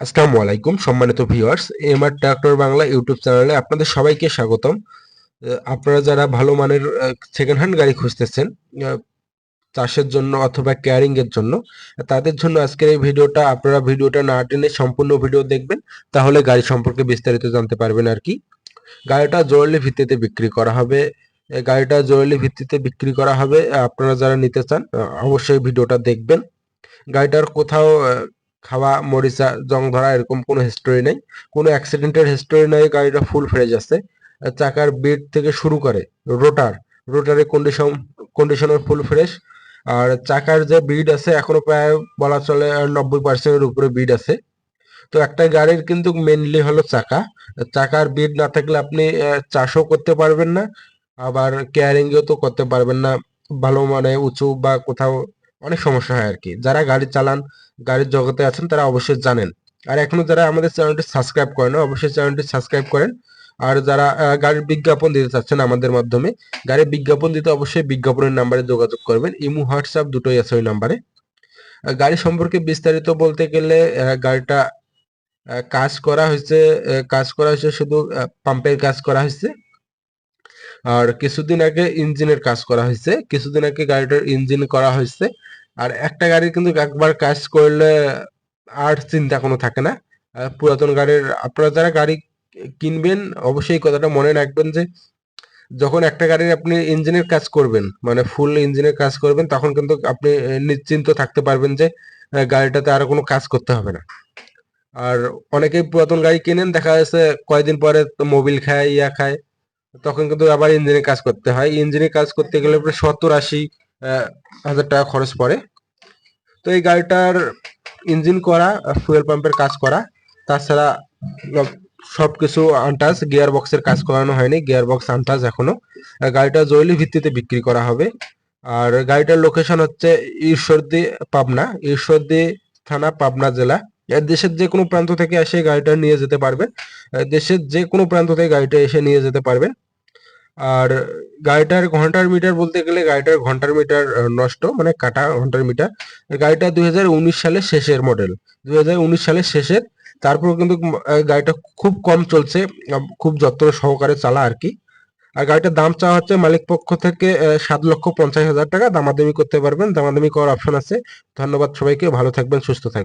আসসালামু আলাইকুম, সম্মানিত viewers MR tractor Bangla YouTube চ্যানেলে আপনাদের সবাইকে স্বাগতম। আপনারা যারা ভালো মানের সেকেন্ড হ্যান্ড গাড়ি খুঁজতেছেন চাষের জন্য অথবা কেয়ারিং এর জন্য, তাদের জন্য আজকের এই ভিডিওটা, আপনারা ভিডিওটা না টেনে সম্পূর্ণ ভিডিও দেখবেন, তাহলে গাড়ি সম্পর্কে বিস্তারিত জানতে পারবেন আর কি। গাড়িটা জরুরি ভিত্তিতে বিক্রি করা হবে গাড়িটা জরুরি ভিত্তিতে বিক্রি করা হবে, আপনারা যারা নিতে চান অবশ্যই ভিডিওটা দেখবেন। গাড়িটার কোথাও খাওয়া, মরিচা, জং ধরা এরকম কোনো হিস্টোরি নেই। কোনো অ্যাক্সিডেন্টের হিস্টোরি নেই, গাড়িটা ফুল ফ্রেশ আছে। চাকার বিট থেকে শুরু করে রোটার রোটারের কন্ডিশন কন্ডিশনের ফুল ফ্রেশ আর চাকার যে বিড আছে, এখনও প্রায় বলা চলে নব্বই পার্সেন্টের উপরে বিড আছে। তো একটা গাড়ির কিন্তু মেনলি হলো চাকা। চাকার বিড না থাকলে আপনি চাষও করতে পারবেন না, আবার কেয়ারিংও তো করতে পারবেন না। ভালো মানে উঁচু বা কোথাও অনেক সমস্যা হয় আর কি যারা গাড়ি চালান, গাড়ির জগতে আছেন, তারা অবশ্যই জানেন। আর এখনও যারা আমাদের চ্যানেলটি সাবস্ক্রাইব করেন অবশ্যই চ্যানেলটি সাবস্ক্রাইব করেন। আর যারা গাড়ির বিজ্ঞাপন দিতে চাচ্ছেন আমাদের মাধ্যমে, গাড়ির বিজ্ঞাপন দিতে অবশ্যই বিজ্ঞাপনের নাম্বারে যোগাযোগ করবেন। ইমো, হোয়াটসঅ্যাপ দুটোই আছে ওই নাম্বারে। গাড়ি সম্পর্কে বিস্তারিত বলতে গেলে গাড়িটা কাজ করা হয়েছে কাজ করা হয়েছে শুধু পাম্পের কাজ করা হয়েছে। আর কিছুদিন আগে ইঞ্জিনের কাজ করা হয়েছে। কিছুদিন আগে গাড়িটার ইঞ্জিন করা হয়েছে। আর একটা গাড়ির কিন্তু একবার কাজ করলে আর চিন্তা কোনো থাকে না। পুরাতন গাড়ির আপনারা যারা গাড়ি কিনবেন, অবশ্যই কথাটা মনে রাখবেন যে, যখন একটা গাড়ির আপনি ইঞ্জিনের কাজ করবেন মানে ফুল ইঞ্জিনের কাজ করবেন, তখন কিন্তু আপনি নিশ্চিন্ত থাকতে পারবেন যে গাড়িটাতে আর কোনো কাজ করতে হবে না। আর অনেকেই পুরাতন গাড়ি কিনেন, দেখা যাচ্ছে কয়দিন পরে মোবিল খায়, ইয়া খায়। তখন কিন্তু আবার ইঞ্জিনের কাজ করতে হয়। ইঞ্জিনের কাজ করতে গেলে প্রায় সত্তর আশি হাজার টাকা খরচ পড়ে। তো এই গাড়িটার ইঞ্জিন করা ফুয়েল পাম্পের কাজ করা, তাছাড়া সব কিছু আনটাচ গিয়ার বক্সের কাজ করানো হয়নি। গিয়ার বক্স আনটাচ এখনও গাড়িটা জৈলি ভিত্তিতে বিক্রি করা হবে। আর গাড়িটার লোকেশন হচ্ছে ঈশ্বরদী, পাবনা। ঈশ্বরদী থানা, পাবনা জেলা। দেশের যে কোনো প্রান্ত থেকে এসে গাড়িটা নিয়ে যেতে পারবেন দেশের যে কোনো প্রান্ত থেকে গাড়িটা এসে নিয়ে যেতে পারবেন আর গাড়িটার ঘণ্টার মিটার বলতে গেলে গাড়িটার ঘণ্টার মিটার নষ্ট মানে কাটা ঘণ্টার মিটার। গাড়িটা দুই সালের শেষের মডেল দুই সালের শেষের, তারপর কিন্তু গাড়িটা খুব কম চলছে খুব যত্ন সহকারে চালা আর কি। আর গাড়িটার দাম চাওয়া হচ্ছে মালিক পক্ষ থেকে সাত লক্ষ পঞ্চাশ হাজার টাকা। দামাদামি করতে পারবেন, দামাদামি করার অপশন আছে। ধন্যবাদ সবাইকে, ভালো থাকবেন, সুস্থ থাকবেন।